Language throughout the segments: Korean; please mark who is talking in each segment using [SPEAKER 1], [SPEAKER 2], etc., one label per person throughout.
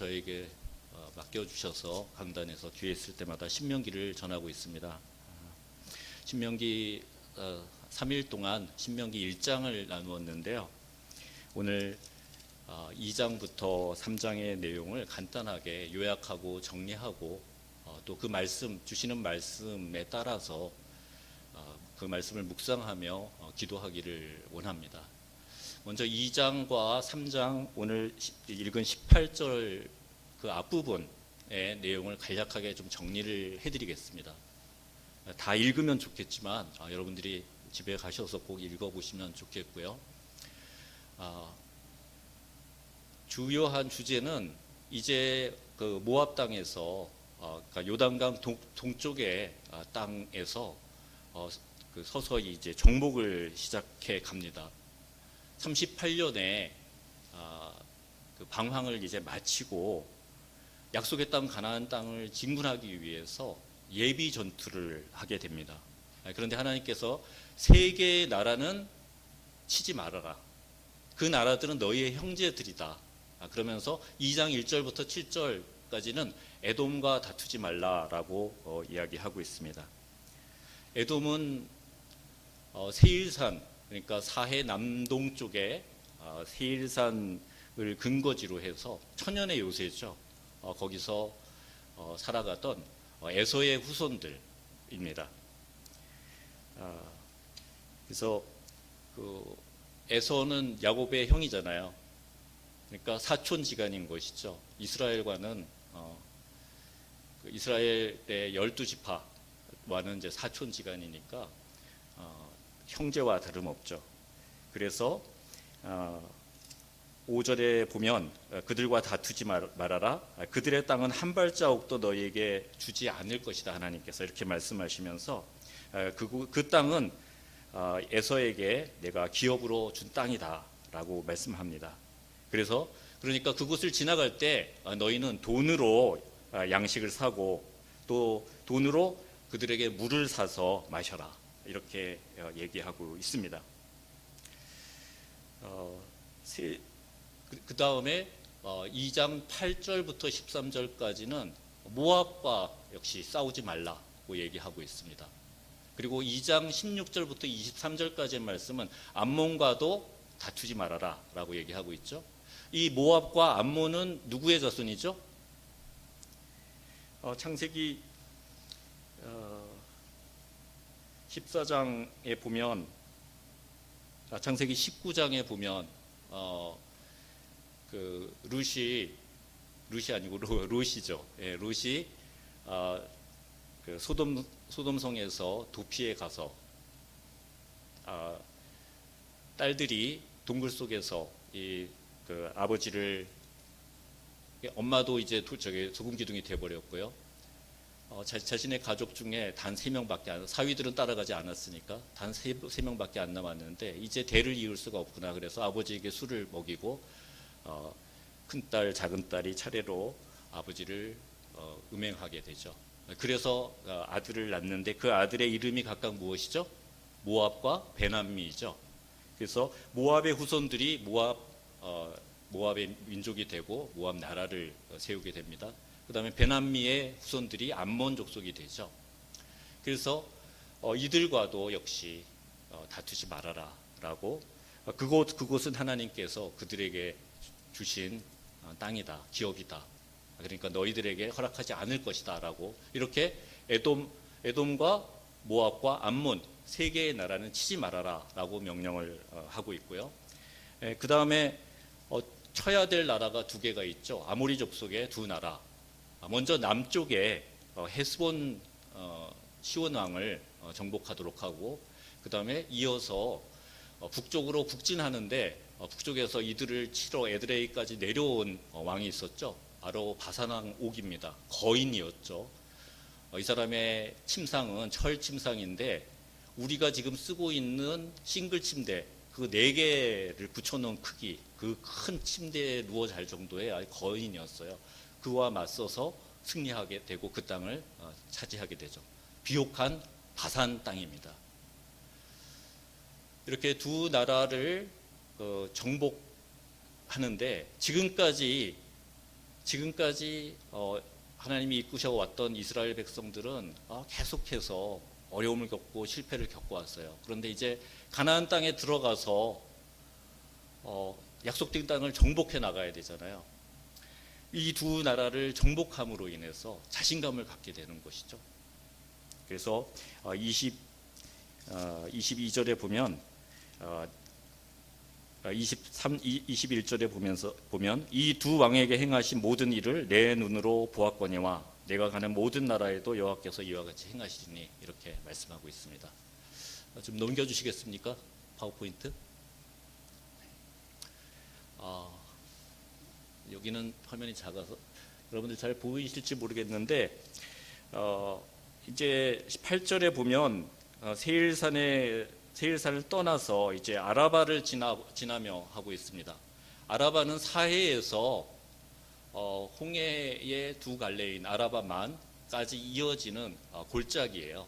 [SPEAKER 1] 저에게 어, 맡겨주셔서 강단에서 뒤에 있을 때마다 신명기를 전하고 있습니다. 아, 신명기 어, 3일 동안 신명기 1장을 나누었는데요. 오늘 어, 2장부터 3장의 내용을 간단하게 요약하고 정리하고 어, 또그 말씀 주시는 말씀에 따라서 어, 그 말씀을 묵상하며 어, 기도하기를 원합니다. 먼저 2장과 3장 오늘 시- 읽은 18절 그 앞부분의 내용을 간략하게 좀 정리를 해드리겠습니다. 다 읽으면 좋겠지만 아, 여러분들이 집에 가셔서 꼭 읽어보시면 좋겠고요. 아, 주요한 주제는 이제 그 모압 땅에서 어, 그러니까 요단강 동, 동쪽의 아, 땅에서 어, 그 서서히 이제 정복을 시작해 갑니다. 38년에 아, 그 방황을 이제 마치고 약속의 땅 가나안 땅을 진군하기 위해서 예비 전투를 하게 됩니다. 아, 그런데 하나님께서 세 개의 나라는 치지 말아라. 그 나라들은 너희의 형제들이다. 아, 그러면서 2장 1절부터 7절까지는 에돔과 다투지 말라라고 어, 이야기하고 있습니다. 에돔은 어, 세일산 그러니까 사해 남동쪽에 어, 세일산을 근거지로 해서 천연의 요새죠. 어, 거기서 어, 살아가던 어, 에서의 후손들입니다. 아, 그래서 그 에서는 야곱의 형이잖아요. 그러니까 사촌지간인 것이죠. 이스라엘과는 어, 그 이스라엘의 열두 지파와는 이제 사촌지간이니까 어, 형제와 다름없죠. 그래서 어, 5절에 보면 어, 그들과 다투지 말- 말아라. 아, 그들의 땅은 한 발자국도 너희에게 주지 않을 것이다. 하나님께서 이렇게 말씀하시면서 어, 그, 그 땅은 어, 에서에게 내가 기업으로 준 땅이다라고 말씀합니다. 그래서 그러니까 그곳을 지나갈 때 아, 너희는 돈으로 아, 양식을 사고 또 돈으로 그들에게 물을 사서 마셔라 이렇게 어, 얘기하고 있습니다. 어, 세- 그- 그 다음에 어, 2장 8절부터 13절까지는 모압과 역시 싸우지 말라고 얘기하고 있습니다. 그리고 2장 16절부터 23절까지의 말씀은 암몬과도 다투지 말아라라고 얘기하고 있죠. 이 모압과 암몬은 누구의 자손이죠? 어, 창세기 어, 14장에 보면 아, 창세기 19장에 보면 어, 그 루시 루시 아니고 루, 루시죠. 예, 루시 아, 그 소돔 소돔성에서 도피해 가서 아, 딸들이 동굴 속에서 이 그 아버지를 엄마도 이제 도, 저기 소금 기둥이 돼 버렸고요. 어, 자, 자신의 가족 중에 단세 명밖에 안 사위들은 따라가지 않았으니까 단세 명밖에 안 남았는데 이제 대를 이을 수가 없구나 그래서 아버지에게 술을 먹이고 어, 큰 딸, 작은 딸이 차례로 아버지를 어, 음행하게 되죠. 그래서 어, 아들을 낳는데 그 아들의 이름이 각각 무엇이죠? 모압과 베남미이죠. 그래서 모압의 후손들이 모압 어, 모압의 민족이 되고 모압 나라를 어, 세우게 됩니다. 그 다음에 베남미의 후손들이 암몬 족속이 되죠. 그래서 어, 이들과도 역시 어, 다투지 말아라 라고 어, 그곳 그곳은 하나님께서 그들에게 주신 어, 땅이다, 기업이다. 그러니까 너희들에게 허락하지 않을 것이다 라고 이렇게 에돔 에돔과 모압과 암몬 세 개의 나라는 치지 말아라 라고 명령을 어, 하고 있고요. 그 다음에 어, 쳐야 될 나라가 두 개가 있죠. 아모리 족속의 두 나라. 아, 먼저 남쪽에 어, 헤스본 어, 시온 왕을 어, 정복하도록 하고 그 다음에 이어서 어, 북쪽으로 북진하는데 어, 북쪽에서 이들을 치러 에드레이까지 내려온 어, 왕이 있었죠. 바로 바산왕 옥입니다. 거인이었죠. 어, 이 사람의 침상은 철 침상인데 우리가 지금 쓰고 있는 싱글 침대 그 네 개를 붙여놓은 크기 그 큰 침대에 누워 잘 정도의 거인이었어요. 그와 맞서서 승리하게 되고 그 땅을 어, 차지하게 되죠. 비옥한 바산 땅입니다. 이렇게 두 나라를 어, 정복하는데 지금까지 지금까지 어, 하나님이 이끄셔 왔던 이스라엘 백성들은 어, 계속해서 어려움을 겪고 실패를 겪고 왔어요. 그런데 이제 가나안 땅에 들어가서 어, 약속된 땅을 정복해 나가야 되잖아요. 이 두 나라를 정복함으로 인해서 자신감을 갖게 되는 것이죠. 그래서 어, 20 어, 22절에 보면 어, 23, 21절에 보면서 보면 이 두 왕에게 행하신 모든 일을 내 눈으로 보았거니와 내가 가는 모든 나라에도 여호와께서 이와 같이 행하시리니 이렇게 말씀하고 있습니다. 어, 좀 넘겨주시겠습니까? 파워포인트. 아, 여기는 화면이 작아서 여러분들 잘 보이실지 모르겠는데 어, 이제 18절에 보면 어, 세일산에 세일산을 떠나서 이제 아라바를 지나 지나며 하고 있습니다. 아라바는 사해에서 어, 홍해의 두 갈래인 아라바만까지 이어지는 어, 골짜기예요.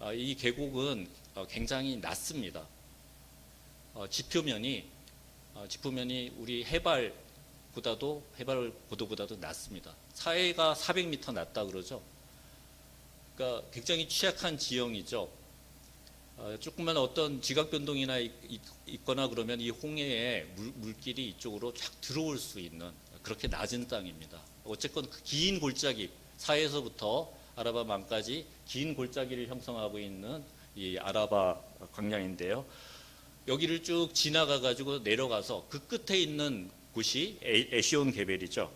[SPEAKER 1] 어, 이 계곡은 어, 굉장히 낮습니다. 어, 지표면이 어, 지표면이 우리 해발 보다도 해발 고도보다도 낮습니다. 사해가 400m 낮다 그러죠. 그러니까 굉장히 취약한 지형이죠. 어, 조금만 어떤 지각 변동이나 있, 거나 그러면 이 홍해에 물, 물길이 이쪽으로 쫙 들어올 수 있는 그렇게 낮은 땅입니다. 어쨌건 그 긴 골짜기 사해에서부터 아라바 만까지 긴 골짜기를 형성하고 있는 이 아라바 광량인데요. 여기를 쭉 지나가 가지고 내려가서 그 끝에 있는 에- 에시온 게벨이죠.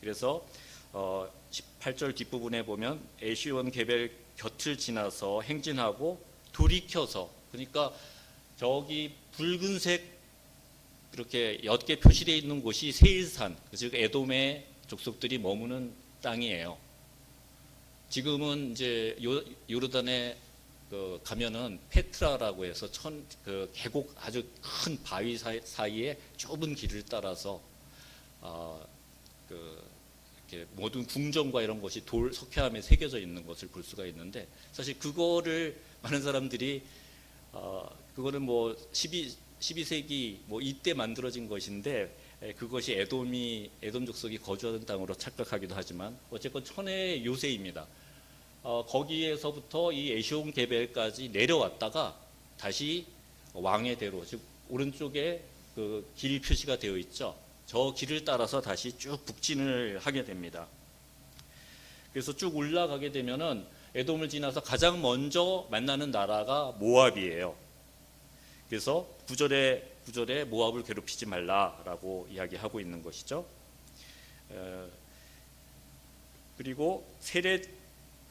[SPEAKER 1] 그래서 어, 18절 뒷부분에 보면 에시온 게벨 곁을 지나서 행진하고 돌이켜서 그러니까 저기 붉은색 이렇게 옅게 표시되어 있는 곳이 세일산 즉 에돔의 족속들이 머무는 땅이에요. 지금은 이제 요, 요르단에 그 가면은 페트라라고 해서 천 그 계곡 아주 큰 바위 사이, 사이 에 좁은 길을 따라서 어, 그 이렇게 모든 궁전과 이런 것이 돌 석회암에 새겨져 있는 것을 볼 수가 있는데 사실 그거를 많은 사람들이 어, 그거는 뭐 12, 12세기 뭐 이때 만들어진 것인데 에, 그것이 에돔이 에돔 족속이 거주하는 땅으로 착각하기도 하지만 어쨌건 천의 요새입니다. 어, 거기에서부터 이 에시온 게벨까지 내려왔다가 다시 왕의 대로 즉 오른쪽에 그 길 표시가 되어 있죠. 저 길을 따라서 다시 쭉 북진을 하게 됩니다. 그래서 쭉 올라가게 되면은 에돔을 지나서 가장 먼저 만나는 나라가 모압이에요. 그래서 구절에 구절에 모압을 괴롭히지 말라라고 이야기하고 있는 것이죠. 에, 그리고 세례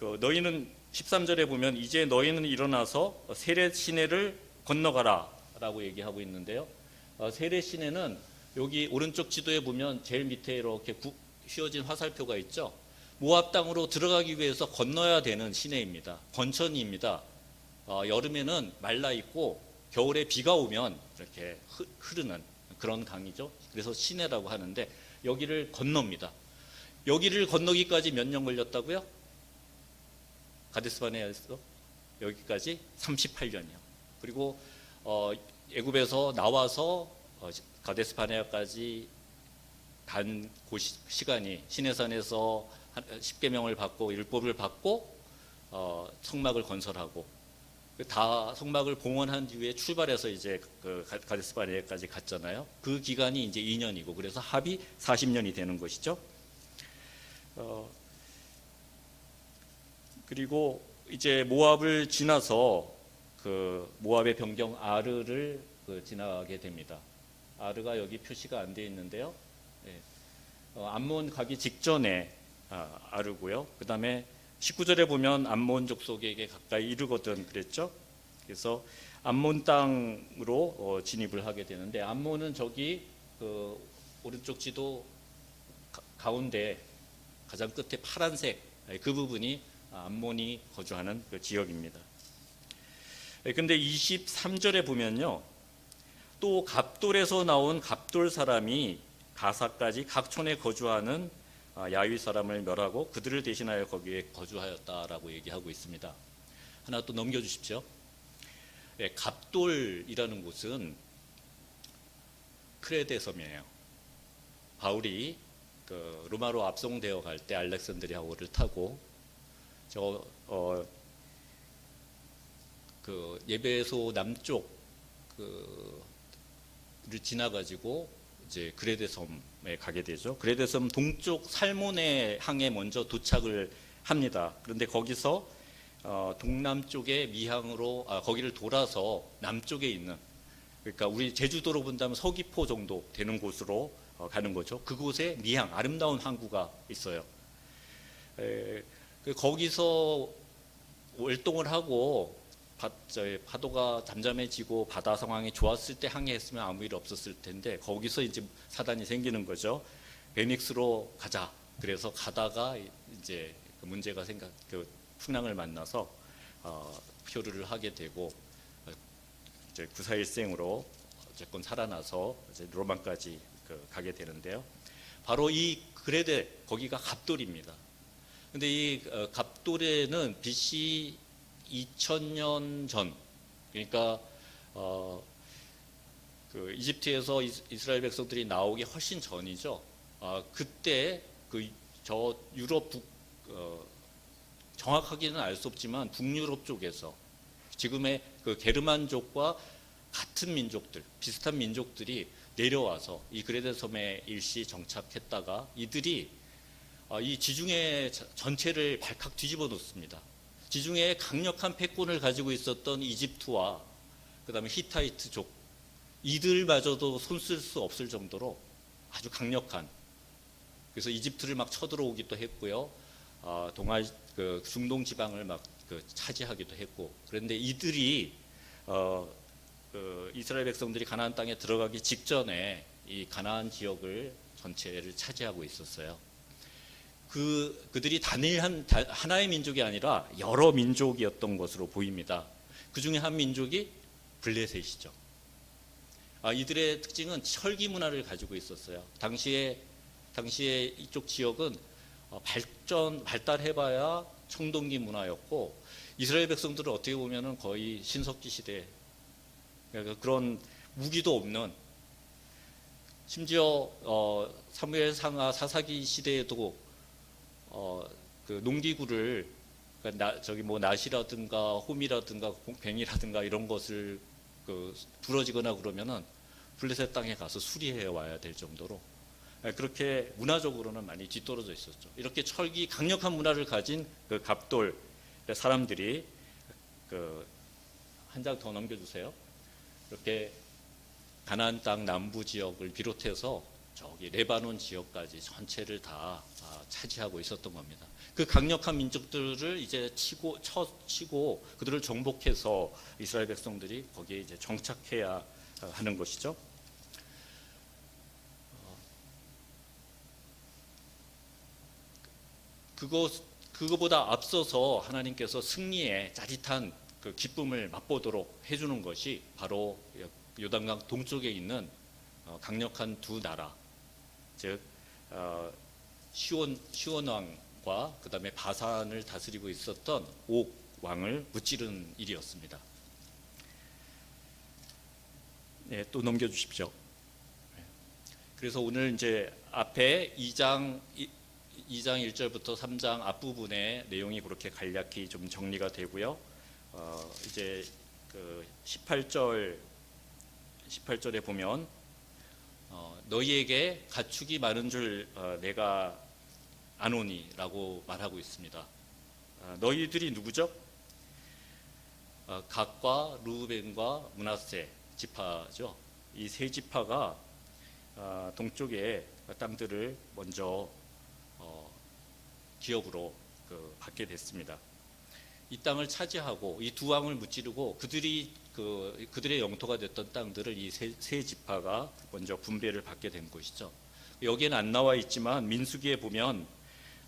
[SPEAKER 1] 그 너희는 13절에 보면 이제 너희는 일어나서 세례 시내를 건너가라라고 얘기하고 있는데요. 어, 세례 시내는 여기 오른쪽 지도에 보면 제일 밑에 이렇게 구, 휘어진 화살표가 있죠. 모압 땅으로 들어가기 위해서 건너야 되는 시내입니다. 건천입니다. 어, 여름에는 말라 있고 겨울에 비가 오면 이렇게 흐, 흐르는 그런 강이죠. 그래서 시내라고 하는데 여기를 건넙니다. 여기를 건너기까지 몇 년 걸렸다고요? 가데스바네에서 여기까지 38년이요. 그리고 어, 애굽에서 나와서 어, 가데스바네아까지 간그 시간이 시내산에서 10계명을 받고 율법을 받고 어, 성막을 건설하고 그다 성막을 봉헌한 뒤에 출발해서 이제 그 가- 가데스바네아까지 갔잖아요. 그 기간이 이제 2년이고 그래서 합이 40년이 되는 것이죠. 어, 그리고 이제 모압을 지나서 그 모압의 변경 아르를 그 지나가게 됩니다. 아르가 여기 표시가 안 돼 있는데요. 예. 어, 암몬 가기 직전에 아, 아르고요. 그 다음에 19절에 보면 암몬 족속에게 가까이 이르거든 그랬죠. 그래서 암몬 땅으로 어, 진입을 하게 되는데 암몬은 저기 그 오른쪽 지도 가, 가운데 가장 끝에 파란색 예, 그 부분이 암몬이 거주하는 그 지역입니다. 예, 근데 23절에 보면요. 또 갑돌에서 나온 갑돌 사람이 가사까지 각촌에 거주하는 아, 야위 사람을 멸하고 그들을 대신하여 거기에 거주하였다라고 얘기하고 있습니다. 하나 또 넘겨 주십시오. 예, 갑돌이라는 곳은 크레데 섬이에요. 바울이 그 로마로 압송되어 갈 때 알렉산드리아 호를 타고 저 어, 그 예배소 남쪽 그를 지나가지고 이제 그레데 섬에 가게 되죠. 그레데 섬 동쪽 살모네 항에 먼저 도착을 합니다. 그런데 거기서 어, 동남쪽의 미항으로 아, 거기를 돌아서 남쪽에 있는 그러니까 우리 제주도로 본다면 서귀포 정도 되는 곳으로 어, 가는 거죠. 그곳에 미항 아름다운 항구가 있어요. 에, 그 거기서 월동을 하고 파도가 잠잠해지고 바다 상황이 좋았을 때 항해했으면 아무 일 없었을 텐데 거기서 이제 사단이 생기는 거죠. 베닉스로 가자. 그래서 가다가 이제 그 문제가 생각 그 풍랑을 만나서 어, 표류를 하게 되고 어, 이제 구사일생으로 어쨌건 살아나서 이제 로마까지 그 가게 되는데요. 바로 이 그레데 거기가 갑돌입니다. 근데 이 어, 갑돌에는 BC 2000년 전 그러니까 어, 그 이집트에서 이스- 이스라엘 백성들이 나오기 훨씬 전이죠. 아, 그때 그 저 유럽 북 어, 정확하게는 알 수 없지만 북유럽 쪽에서 지금의 그 게르만족과 같은 민족들, 비슷한 민족들이 내려와서 이 그레데 섬에 일시 정착했다가 이들이 아, 이 지중해 자- 전체를 발칵 뒤집어 놓습니다. 지중해에 강력한 패권을 가지고 있었던 이집트와 그다음에 히타이트족 이들마저도 손쓸 수 없을 정도로 아주 강력한 그래서 이집트를 막 쳐들어오기도 했고요. 아, 동아 그 중동 지방을 막 그 차지하기도 했고 그런데 이들이 어, 그 이스라엘 백성들이 가나안 땅에 들어가기 직전에 이 가나안 지역을 전체를 차지하고 있었어요. 그 그들이 단일한 다- 하나의 민족이 아니라 여러 민족이었던 것으로 보입니다. 그 중에 한 민족이 블레셋이죠. 아, 이들의 특징은 철기 문화를 가지고 있었어요. 당시에 당시에 이쪽 지역은 어, 발전 발달해봐야 청동기 문화였고 이스라엘 백성들은 어떻게 보면은 거의 신석기 시대 그러니까 그런 무기도 없는 심지어 어, 사무엘 상하 사사기 시대에도 어, 그 농기구를 그러니까 나, 저기 뭐 낫이라든가 홈이라든가 뱅이라든가 이런 것을 그 부러지거나 그러면은 블레셋 땅에 가서 수리해 와야 될 정도로 예, 그렇게 문화적으로는 많이 뒤떨어져 있었죠. 이렇게 철기 강력한 문화를 가진 그 갑돌 사람들이 그 한 장 더 넘겨주세요. 이렇게 가나안 땅 남부 지역을 비롯해서 저기 레바논 지역까지 전체를 다 아, 차지하고 있었던 겁니다. 그 강력한 민족들을 이제 치고 쳐 치고 그들을 정복해서 이스라엘 백성들이 거기에 이제 정착해야 어, 하는 것이죠. 그것 그거보다 앞서서 하나님께서 승리의 짜릿한 그 기쁨을 맛보도록 해주는 것이 바로 요단강 동쪽에 있는 어, 강력한 두 나라, 즉 어, 시온 시온 왕과 그다음에 바산을 다스리고 있었던 옥 왕을 무찌른 일이었습니다. 네, 또 넘겨 주십시오. 네. 그래서 오늘 이제 앞에 2장 2장 1절부터 3장 앞부분의 내용이 그렇게 간략히 좀 정리가 되고요. 어, 이제 그 18절 18절에 보면 어, 너희에게 가축이 많은 줄 어, 내가 아노니라고 말하고 있습니다. 어, 너희들이 누구죠? 어, 각과 루벤과 문하세 지파죠. 이 세 지파가 어, 동쪽의 땅들을 먼저 어, 기업으로 그 받게 됐습니다. 이 땅을 차지하고 이 두 왕을 무찌르고 그들이 그 그들의 영토가 됐던 땅들을 이세 지파가 먼저 분배를 받게 된 것이죠. 여기에는 안 나와 있지만 민수기에 보면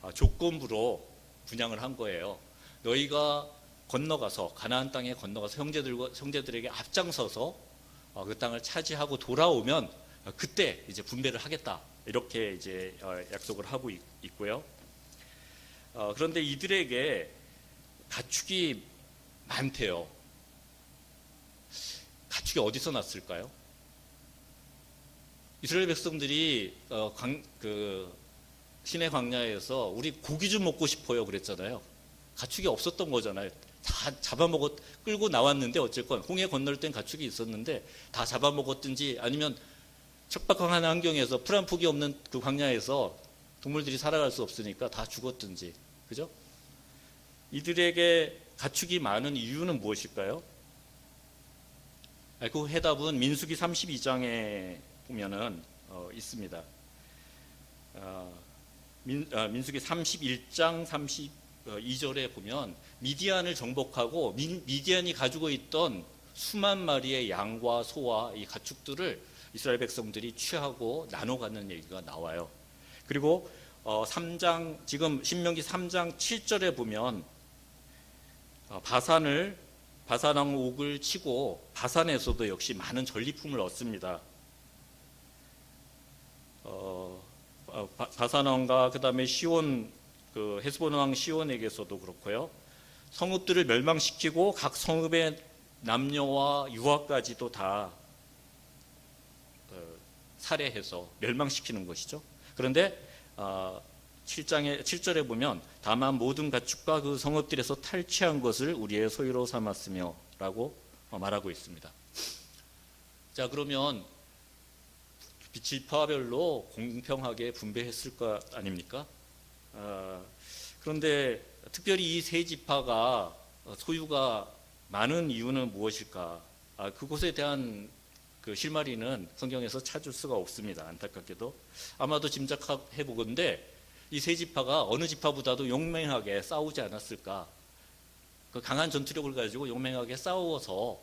[SPEAKER 1] 아, 조건부로 분양을 한 거예요. 너희가 건너가서 가나안 땅에 건너가서 형제들과 형제들에게 앞장서서 어, 그 땅을 차지하고 돌아오면 어, 그때 이제 분배를 하겠다 이렇게 이제 어, 약속을 하고 있, 있고요. 어, 그런데 이들에게 가축이 많대요. 가축이 어디서 났을까요? 이스라엘 백성들이 어, 강, 그 시내 광야에서 우리 고기 좀 먹고 싶어요 그랬잖아요. 가축이 없었던 거잖아요. 다 잡아먹었 끌고 나왔는데 어쨌건 홍해 건널 땐 가축이 있었는데 다 잡아먹었든지 아니면 척박한 환경에서 풀 한 폭이 없는 그 광야에서 동물들이 살아갈 수 없으니까 다 죽었든지 그죠? 이들에게 가축이 많은 이유는 무엇일까요? 아, 그 해답은 민수기 32장에 보면은 어, 있습니다. 어, 민, 아, 민수기 31장 32절에 보면 미디안을 정복하고 민, 미디안이 가지고 있던 수만 마리의 양과 소와 이 가축들을 이스라엘 백성들이 취하고 나눠 갖는 얘기가 나와요. 그리고 어, 3장 지금 신명기 3장 7절에 보면 어, 바산을 바산왕 옥을 치고 바산에서도 역시 많은 전리품을 얻습니다. 어, 어, 바- 바산왕과 그다음에 시온 그 헤스본 왕 시온에게서도 그렇고요. 성읍들을 멸망시키고 각 성읍의 남녀와 유아까지도 다 어, 살해해서 멸망시키는 것이죠. 그런데 어, 7장에 7절에 보면 다만 모든 가축과 그 성읍들에서 탈취한 것을 우리의 소유로 삼았으며라고 어, 말하고 있습니다. 자 그러면 지파별로 공평하게 분배했을 것 아닙니까? 아, 그런데 특별히 이 세 지파가 어, 소유가 많은 이유는 무엇일까? 아, 그곳에 대한 그 실마리는 성경에서 찾을 수가 없습니다. 안타깝게도 아마도 짐작해 보건데 이 세 지파가 어느 지파보다도 용맹하게 싸우지 않았을까? 그 강한 전투력을 가지고 용맹하게 싸워서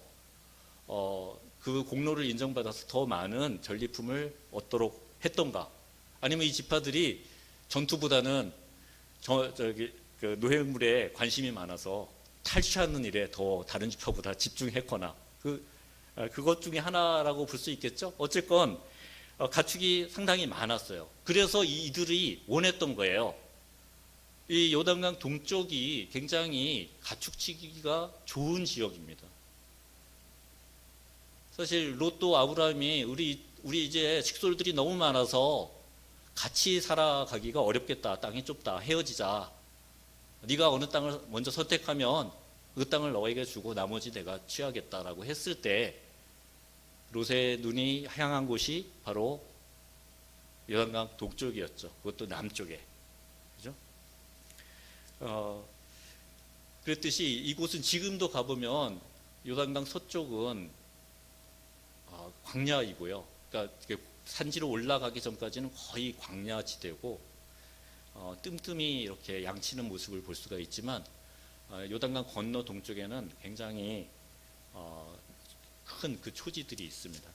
[SPEAKER 1] 어, 그 공로를 인정받아서 더 많은 전리품을 얻도록 했던가? 아니면 이 지파들이 전투보다는 저, 저기 그 노획물에 관심이 많아서 탈취하는 일에 더 다른 지파보다 집중했거나 그 아, 그것 중에 하나라고 볼 수 있겠죠. 어쨌건 어, 가축이 상당히 많았어요. 그래서 이- 이들이 원했던 거예요. 이 요단강 동쪽이 굉장히 가축치기가 좋은 지역입니다. 사실 롯도 아브라함이 우리 우리 이제 식솔들이 너무 많아서 같이 살아가기가 어렵겠다. 땅이 좁다. 헤어지자. 네가 어느 땅을 먼저 선택하면 그 땅을 너에게 주고 나머지 내가 취하겠다라고 했을 때 롯의 눈이 향한 곳이 바로 요단강 동쪽이었죠. 그것도 남쪽에. 그죠? 어, 그랬듯이 이곳은 지금도 가보면 요단강 서쪽은 어, 광야이고요. 그러니까 산지로 올라가기 전까지는 거의 광야지대고 어, 뜸뜸이 이렇게 양치는 모습을 볼 수가 있지만 어, 요단강 건너 동쪽에는 굉장히 어, 큰 그 초지들이 있습니다.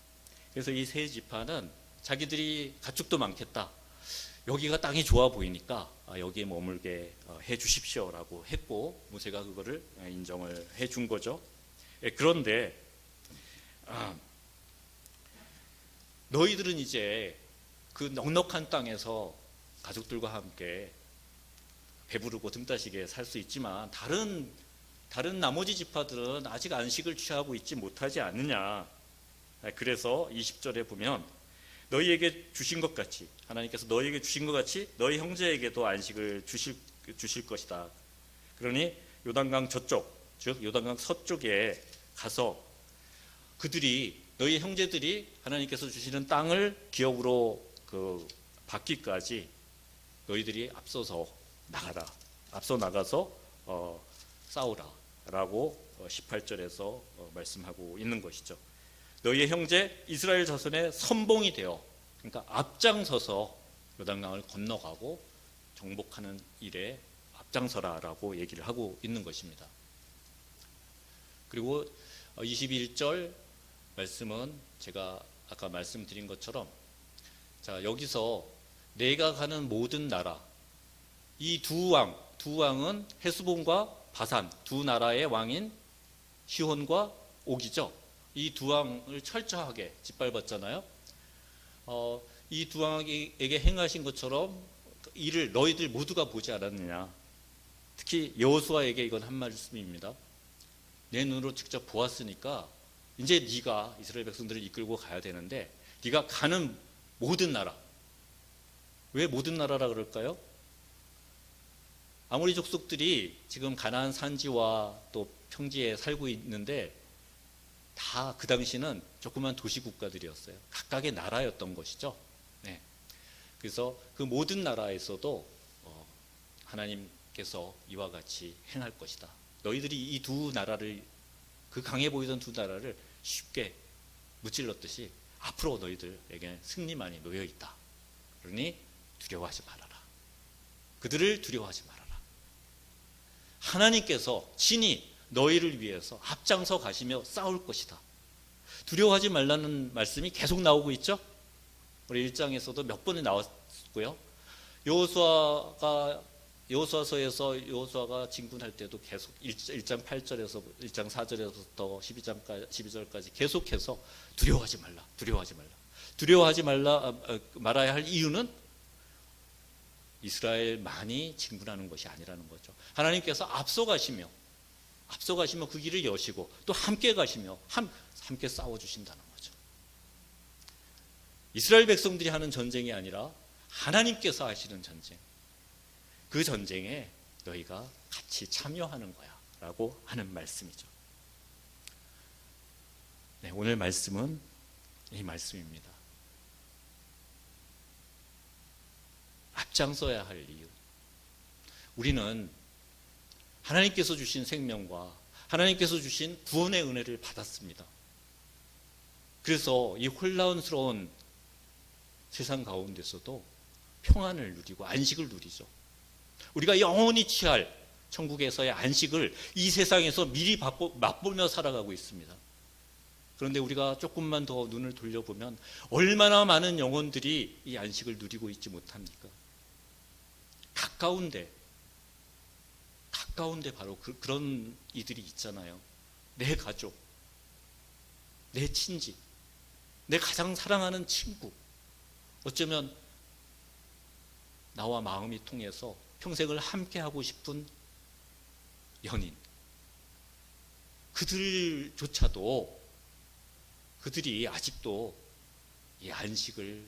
[SPEAKER 1] 그래서 이 세 지파는 자기들이 가축도 많겠다. 여기가 땅이 좋아 보이니까 아, 여기에 머물게 어, 해 주십시오라고 했고 모세가 그거를 어, 인정을 해 준 거죠. 예, 그런데 아, 너희들은 이제 그 넉넉한 땅에서 가족들과 함께 배부르고 듬따시게 살 수 있지만 다른 다른 나머지 지파들은 아직 안식을 취하고 있지 못하지 않느냐. 아, 그래서 20절에 보면 너희에게 주신 것 같이 하나님께서 너희에게 주신 것 같이 너희 형제에게도 안식을 주실 주실 것이다. 그러니 요단강 저쪽 즉 요단강 서쪽에 가서 그들이 너희 형제들이 하나님께서 주시는 땅을 기업으로 그 받기까지 너희들이 앞서서 나가라. 앞서 나가서 어, 싸우라 라고 어, 18절에서 어, 말씀하고 있는 것이죠. 너희의 형제 이스라엘 자손의 선봉이 되어 그러니까 앞장서서 요단강을 건너가고 정복하는 일에 앞장서라라고 얘기를 하고 있는 것입니다. 그리고 21절 말씀은 제가 아까 말씀드린 것처럼 자 여기서 내가 가는 모든 나라 이 두 왕, 두 왕은 헤스본과 바산 두 나라의 왕인 시혼과 옥이죠. 이 두 왕을 철저하게 짓밟았잖아요. 어, 이 두 왕에게 행하신 것처럼 이를 너희들 모두가 보지 않았느냐. 특히 여호수아에게 이건 한 말씀입니다. 내 눈으로 직접 보았으니까 이제 네가 이스라엘 백성들을 이끌고 가야 되는데 네가 가는 모든 나라 왜 모든 나라라 그럴까요? 아모리 족속들이 지금 가나안 산지와 또 평지에 살고 있는데 다 그 당시는 조그만 도시 국가들이었어요. 각각의 나라였던 것이죠. 네. 그래서 그 모든 나라에서도 어, 하나님께서 이와 같이 행할 것이다. 너희들이 이 두 나라를 그 강해 보이던 두 나라를 쉽게 무찔렀듯이 앞으로 너희들에게 승리만이 놓여 있다. 그러니 두려워하지 말아라. 그들을 두려워하지 말아라. 하나님께서 친히 너희를 위해서 앞장서 가시며 싸울 것이다. 두려워하지 말라는 말씀이 계속 나오고 있죠. 우리 1장에서도 몇 번이 나왔고요. 여호수아가 여호수아서에서 여호수아가 진군할 때도 계속 1 장 8절에서 1장 4절에서부터 12장까지 12절까지 계속해서 두려워하지 말라. 두려워하지 말라. 두려워하지 말라 아, 아, 말아야 할 이유는 이스라엘만이 진군하는 것이 아니라는 거죠. 하나님께서 앞서가시며 앞서가시며 그 길을 여시고 또 함께 가시며 함, 함께 싸워 주신다는 거죠. 이스라엘 백성들이 하는 전쟁이 아니라 하나님께서 하시는 전쟁. 그 전쟁에 너희가 같이 참여하는 거야라고 하는 말씀이죠. 네, 오늘 말씀은 이 말씀입니다. 앞장서야 할 이유. 우리는 하나님께서 주신 생명과 하나님께서 주신 구원의 은혜를 받았습니다. 그래서 이 혼란스러운 세상 가운데서도 평안을 누리고 안식을 누리죠. 우리가 영원히 취할 천국에서의 안식을 이 세상에서 미리 맛보며 살아가고 있습니다. 그런데 우리가 조금만 더 눈을 돌려보면 얼마나 많은 영혼들이 이 안식을 누리고 있지 못합니까? 가까운데, 가까운데 바로 그, 그런 이들이 있잖아요. 내 가족, 내 친지, 내 가장 사랑하는 친구. 어쩌면 나와 마음이 통해서 평생을 함께 하고 싶은 연인. 그들조차도 그들이 아직도 이 안식을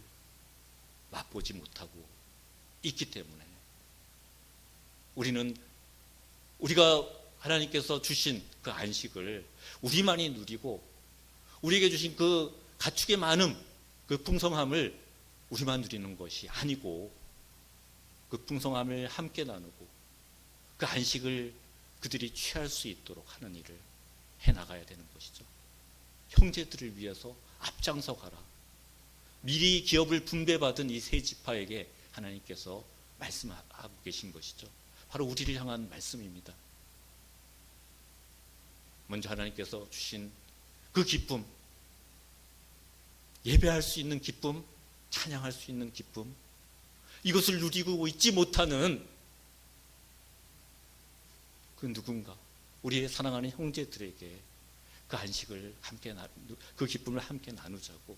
[SPEAKER 1] 맛보지 못하고 있기 때문에 우리는 우리가 하나님께서 주신 그 안식을 우리만이 누리고 우리에게 주신 그 가축의 많음, 그 풍성함을 우리만 누리는 것이 아니고 그 풍성함을 함께 나누고 그 안식을 그들이 취할 수 있도록 하는 일을 해 나가야 되는 것이죠. 형제들을 위해서 앞장서 가라. 미리 기업을 분배받은 이 세 지파에게 하나님께서 말씀하고 계신 것이죠. 바로 우리를 향한 말씀입니다. 먼저 하나님께서 주신 그 기쁨, 예배할 수 있는 기쁨, 찬양할 수 있는 기쁨, 이것을 누리고 있지 못하는 그 누군가, 우리의 사랑하는 형제들에게 그 안식을 함께 나, 그 기쁨을 함께 나누자고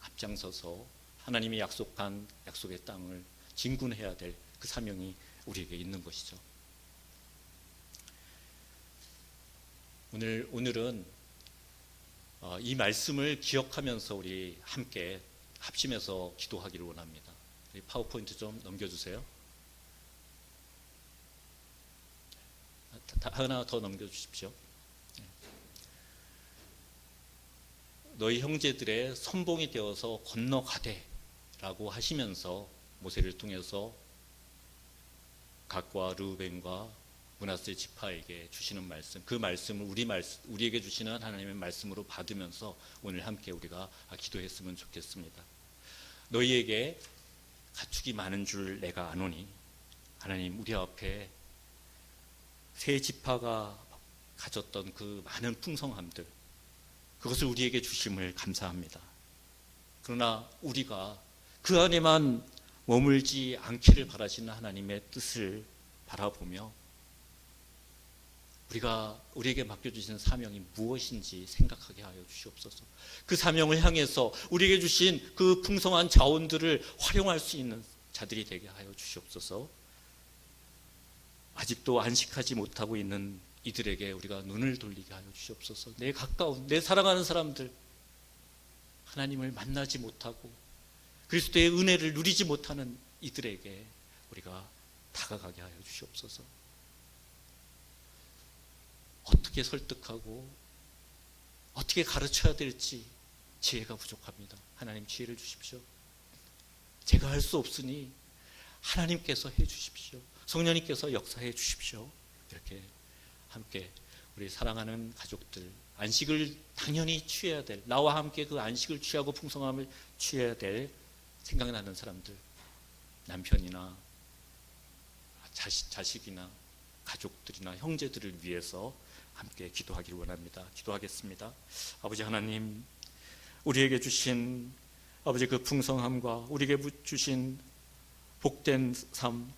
[SPEAKER 1] 앞장서서 하나님이 약속한 약속의 땅을 진군해야 될 그 사명이 우리에게 있는 것이죠. 오늘 오늘은 어, 이 말씀을 기억하면서 우리 함께 합심해서 기도하기를 원합니다. 파워포인트 좀 넘겨주세요. 하나 더 넘겨주십시오. 너희 형제들의 선봉이 되어서 건너가되라고 하시면서 모세를 통해서 각과 르벤과 문하세 지파에게 주시는 말씀, 그 말씀을 우리 말씀, 우리에게 주시는 하나님의 말씀으로 받으면서 오늘 함께 우리가 기도했으면 좋겠습니다. 너희에게 가축이 많은 줄 내가 아노니 하나님 우리 앞에 세 지파가 가졌던 그 많은 풍성함들 그것을 우리에게 주심을 감사합니다. 그러나 우리가 그 안에만 머물지 않기를 바라시는 하나님의 뜻을 바라보며 우리가 우리에게 맡겨주신 사명이 무엇인지 생각하게 하여 주시옵소서. 그 사명을 향해서 우리에게 주신 그 풍성한 자원들을 활용할 수 있는 자들이 되게 하여 주시옵소서. 아직도 안식하지 못하고 있는 이들에게 우리가 눈을 돌리게 하여 주시옵소서. 내 가까운 내 사랑하는 사람들 하나님을 만나지 못하고 그리스도의 은혜를 누리지 못하는 이들에게 우리가 다가가게 하여 주시옵소서. 어떻게 설득하고 어떻게 가르쳐야 될지 지혜가 부족합니다. 하나님 지혜를 주십시오. 제가 할 수 없으니 하나님께서 해 주십시오. 성령님께서 역사해 주십시오. 이렇게 함께 우리 사랑하는 가족들 안식을 당연히 취해야 될 나와 함께 그 안식을 취하고 풍성함을 취해야 될 생각나는 사람들 남편이나 자식, 자식이나 가족들이나 형제들을 위해서 함께 기도하기를 원합니다. 기도하겠습니다. 아버지 하나님 우리에게 주신 아버지 그 풍성함과 우리에게 주신 복된 삶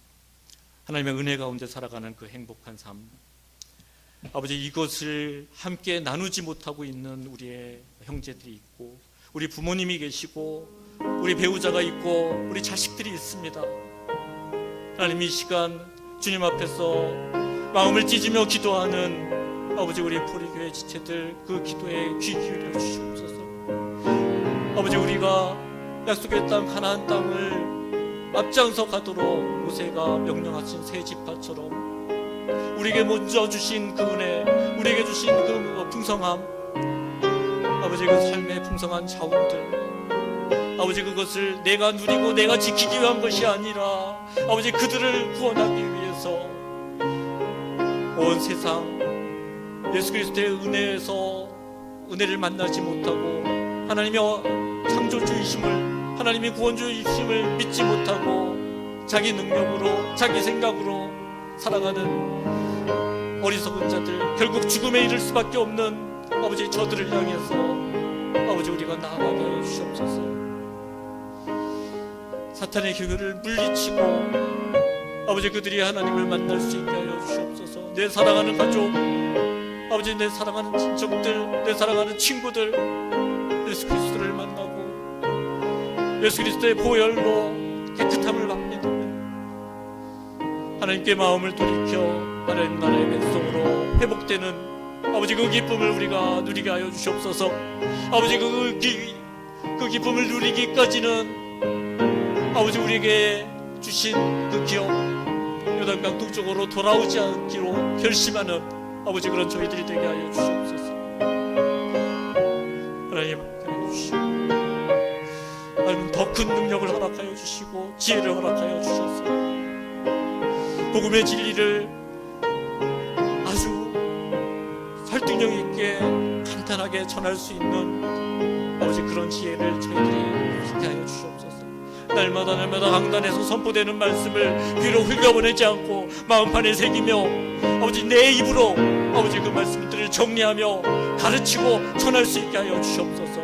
[SPEAKER 1] 하나님의 은혜 가운데 살아가는 그 행복한 삶 아버지 이것을 함께 나누지 못하고 있는 우리의 형제들이 있고 우리 부모님이 계시고 우리 배우자가 있고 우리 자식들이 있습니다. 하나님 이 시간 주님 앞에서 마음을 찢으며 기도하는 아버지 우리 포리교회 지체들 그 기도에 귀 기울여 주시옵소서. 아버지 우리가 약속의 땅 가나안 땅을 앞장서 가도록 모세가 명령하신 새 지파처럼 우리에게 먼저 주신 그 은혜, 우리에게 주신 그 풍성함, 아버지 그 삶의 풍성한 자원들, 아버지 그것을 내가 누리고 내가 지키기 위한 것이 아니라 아버지 그들을 구원하기 위해서 온 세상 예수 그리스도의 은혜에서 은혜를 만나지 못하고 하나님의 창조주이심을 하나님의 구원주이심을 믿지 못하고 자기 능력으로 자기 생각으로 살아가는 어리석은 자들 결국 죽음에 이를 수밖에 없는 아버지 저들을 향해서 아버지 우리가 나아가게 하여 주시옵소서 사탄의 교회를 물리치고 아버지 그들이 하나님을 만날 수 있게 하여 주시옵소서. 내 사랑하는 가족 아버지 내 사랑하는 친척들 내 사랑하는 친구들 예수 그리스도를 만나고 예수 그리스도의 보혈로 깨끗함을 받는 하나님께 마음을 돌이켜 하나님 나라의 백성으로 회복되는 아버지 그 기쁨을 우리가 누리게 하여 주시옵소서. 아버지 그, 기, 그 기쁨을 누리기까지는 아버지 우리에게 주신 그 기업 요단강 동쪽으로 돌아오지 않기로 결심하는 아버지 그런 저희들이 되게 하여 주시옵소서. 하나님 함께 주시고 하나님 더 큰 능력을 허락하여 주시고 지혜를 허락하여 주셔서 복음의 진리를 아주 설득력 있게 간단하게 전할 수 있는 아버지 그런 지혜를 저희들이 갖게 하여 주시옵소서 날마다 날마다 강단에서 선포되는 말씀을 귀로 흘려보내지 않고 마음판에 새기며 아버지 내 입으로 아버지 그 말씀들을 정리하며 가르치고 전할 수 있게 하여 주시옵소서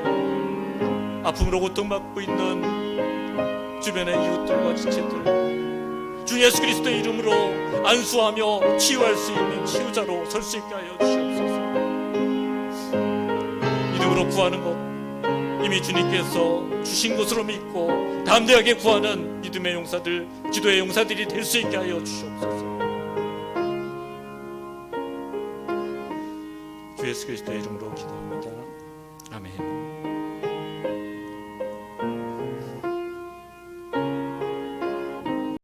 [SPEAKER 1] 아픔으로 고통받고 있는 주변의 이웃들과 지체들 주 예수 그리스도의 이름으로 안수하며 치유할 수 있는 치유자로 설 수 있게 하여 주시옵소서. 이름으로 구하는 것 이미 주님께서 주신 것으로 믿고 담대하게 구하는 믿음의 용사들, 기도의 용사들이 될 수 있게 하여 주시옵소서. 주 예수 그리스도의 이름으로. 아멘.